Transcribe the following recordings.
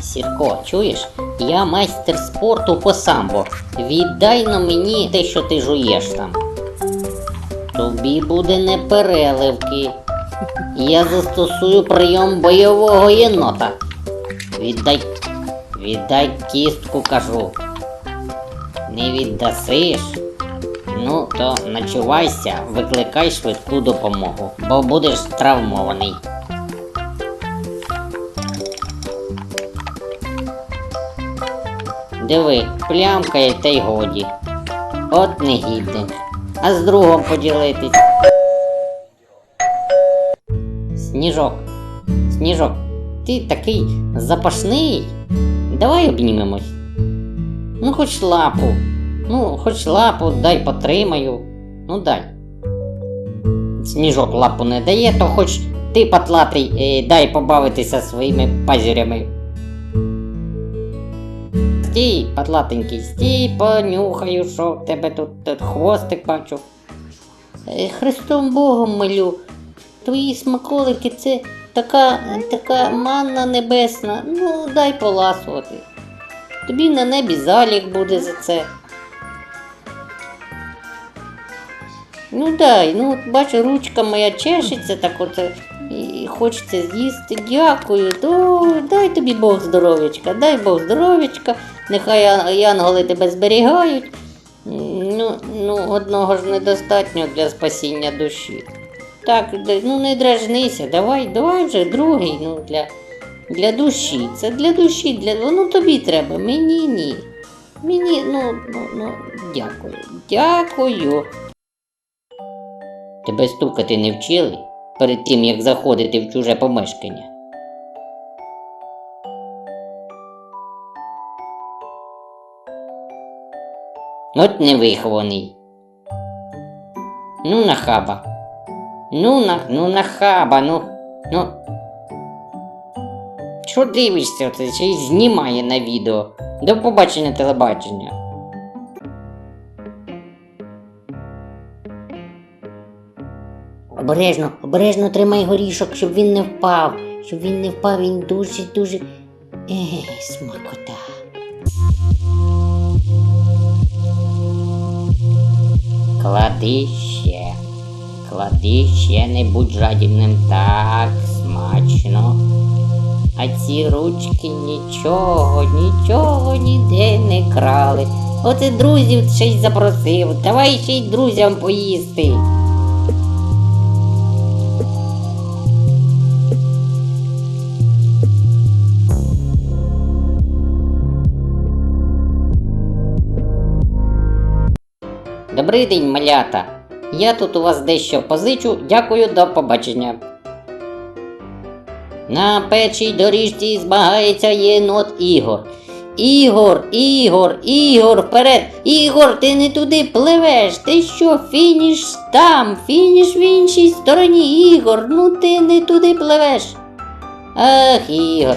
Сірко, чуєш? Я майстер спорту по самбо. Віддай на мені те, що ти жуєш там. Тобі буде не переливки. Я застосую прийом бойового єнота. Віддай. Віддай кістку, кажу. Не віддасиш. Ну, то начувайся, викликай швидку допомогу, бо будеш травмований. Диви, плямкає та й годі. От негідник. А з другом поділитись. Сніжок. Сніжок, ти такий запашний. Давай обнімемось. Ну, хоч лапу. Ну, хоч лапу дай потримаю. Ну дай. Сніжок лапу не дає, то хоч ти патлатий, е, дай побавитися своїми пазірями. Стій, патлатенький, стій, понюхаю, що в тебе тут, тут хвостик бачу. Е, Христом Богом молю, твої смаколики це така, така манна небесна. Ну, дай поласувати. Тобі на небі залік буде за це. Ну дай, ну бачу, ручка моя чешеться, так от і хочеться з'їсти. Дякую. То, дай тобі Бог здоров'ячка, дай Бог здоров'ячка, нехай янголи тебе зберігають. Ну, ну, одного ж недостатньо для спасіння душі. Так, ну не дражнися, давай, давай вже другий, ну для, для душі. Це для душі, для, воно тобі треба, мені ні. Мені, ну, ну, ну, дякую. Дякую. Тебе стукати не вчили перед тим, як заходити в чуже помешкання. От невихований. Ну, нахаба. Ну, на, ну, нахаба, ну, ну. Що дивишся, це ще й знімає на відео. До побачення телебачення. Обережно, обережно тримай горішок, щоб він не впав. Щоб він не впав, він дуже, дуже. Ех, смакота. Клади ще. Клади ще, не будь жадібним. Так, смачно. А ці ручки нічого, нічого ніде не крали. І друзів ще й запросив. Давай ще й друзям поїсти. Добрий день, малята. Я тут у вас дещо позичу. Дякую, до побачення. На першій доріжці змагається єнот Ігор. Ігор, Ігор, Ігор, вперед! Ігор, ти не туди пливеш. Ти що, фініш там, фініш в іншій стороні, Ігор, ну ти не туди пливеш. Ах, Ігор.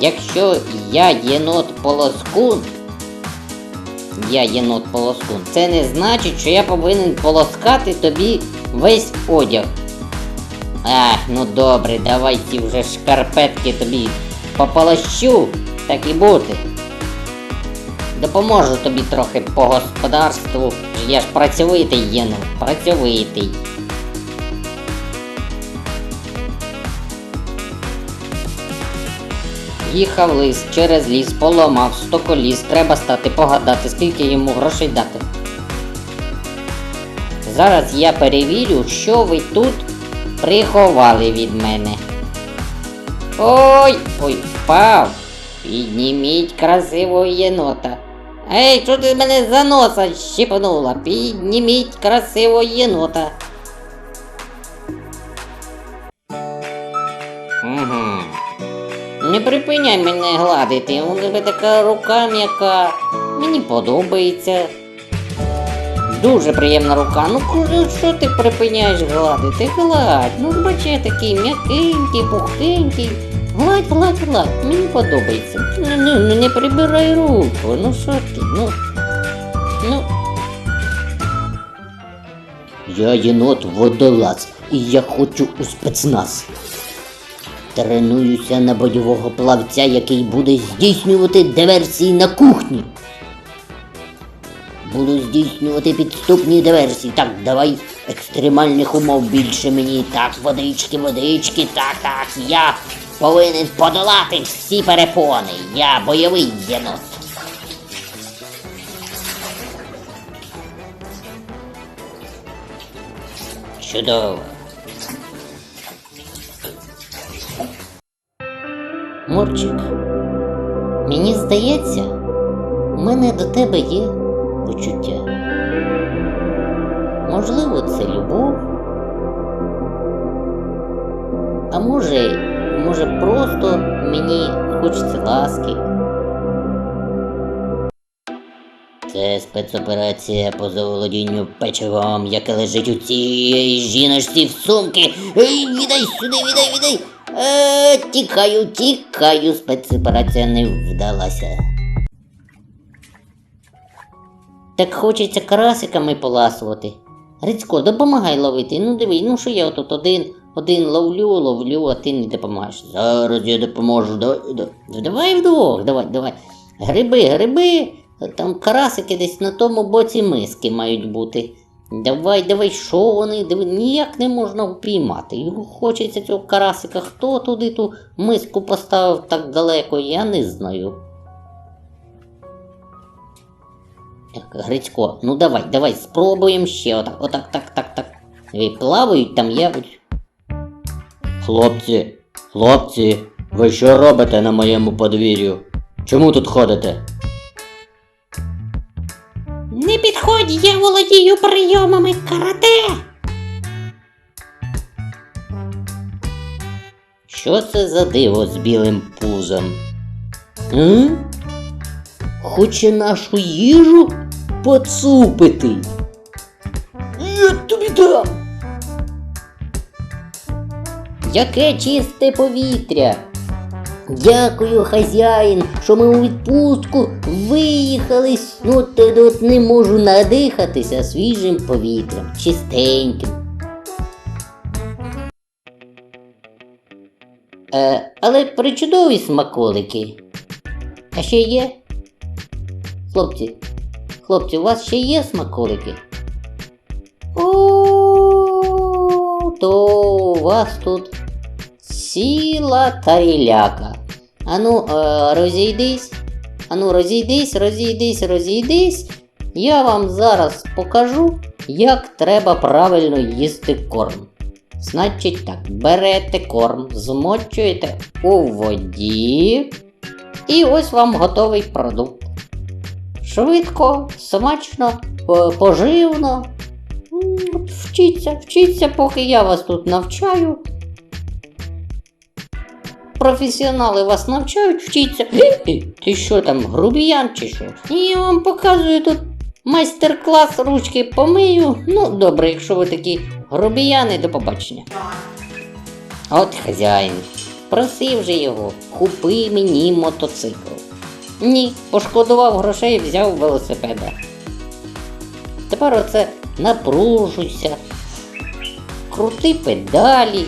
Якщо я єнот полоскун, я єнот полоскун. Це не значить, що я повинен полоскати тобі весь одяг. Ах, ну добре, давай ті вже шкарпетки тобі пополощу, так і бути. Допоможу тобі трохи по господарству. Я ж працьовитий єнот, працьовитий. Їхав лис через ліс, поламав сто коліс, треба стати погадати, скільки йому грошей дати. Зараз я перевірю, що ви тут приховали від мене. Ой, ой, впав. Підніміть красивого єнота. Ей, що ти мене за носа щипнула? Підніміть красивого єнота. Не припиняй мене гладити, у тебе така рука м'яка. Мені подобається. Дуже приємна рука. Ну що ти припиняєш гладити? Гладь. Ну бачи, я такий м'якенький, пухенький. Гладь, гладь, гладь. Мені подобається. Ну, ну, ну не прибирай руку. Ну що ти? Ну. Ну. Я єнот водолаз, і я хочу у спецназ. Тренуюся на бойового плавця, який буде здійснювати диверсії на кухні. Буду здійснювати підступні диверсії. Так, давай екстремальних умов більше мені. Так, водички, водички, так, так. Я повинен подолати всі перепони. Я бойовий єнот. Чудово. Мурчик, мені здається, у мене до тебе є почуття. Можливо, це любов. А може, може просто мені хочеться ласки. Це спецоперація по заволодінню печивом, яке лежить у цій жіночці в сумки. Ей, віддай сюди, віддай, віддай. Е, тікаю, тікаю, спецоперація не вдалася. Так хочеться карасиками поласувати. Грицько, допомагай ловити. Ну диви, ну що я тут один, один ловлю, ловлю, а ти не допомагаєш. Зараз я допоможу. Давай, давай, давай вдвох, давай, давай. Гриби, гриби. Там карасики десь на тому боці миски мають бути. Давай, давай, що вони? Диви, ніяк не можна впіймати. Його хочеться цього карасика. Хто туди ту миску поставив так далеко, я не знаю. Так, Грицько, ну давай, давай, спробуємо ще отак, отак, так, так, так. І плавають там я. Хлопці, хлопці, ви що робите на моєму подвір'ю? Чому тут ходите? Підходь, я володію прийомами карате. Що це за диво з білим пузом? М? Хоче нашу їжу поцупити. Я тобі дам. Яке чисте повітря. Дякую, хазяїн, що ми у відпустку виїхали. Ну, то тут не можу надихатися свіжим повітрям, чистеньким. Е, але причудові смаколики. А ще є? Хлопці, хлопці, у вас ще є смаколики? О, то у вас тут ціла таріляка. Ану, е, розійдись. Ану, розійдись, розійдись, розійдись. Я вам зараз покажу, як треба правильно їсти корм. Значить так, берете корм, змочуєте у воді. І ось вам готовий продукт. Швидко, смачно, поживно. Вчіться, вчіться, поки я вас тут навчаю. Професіонали вас навчають, вчіться. Ге, Ти що там, грубіян чи що? І Я вам показую тут майстер-клас ручки помию. Ну, добре, якщо ви такі грубіяни, до побачення. От хазяїн. Просив же його, купи мені мотоцикл. Ні, пошкодував грошей, взяв велосипеда. Тепер оце напружуйся, крути педалі,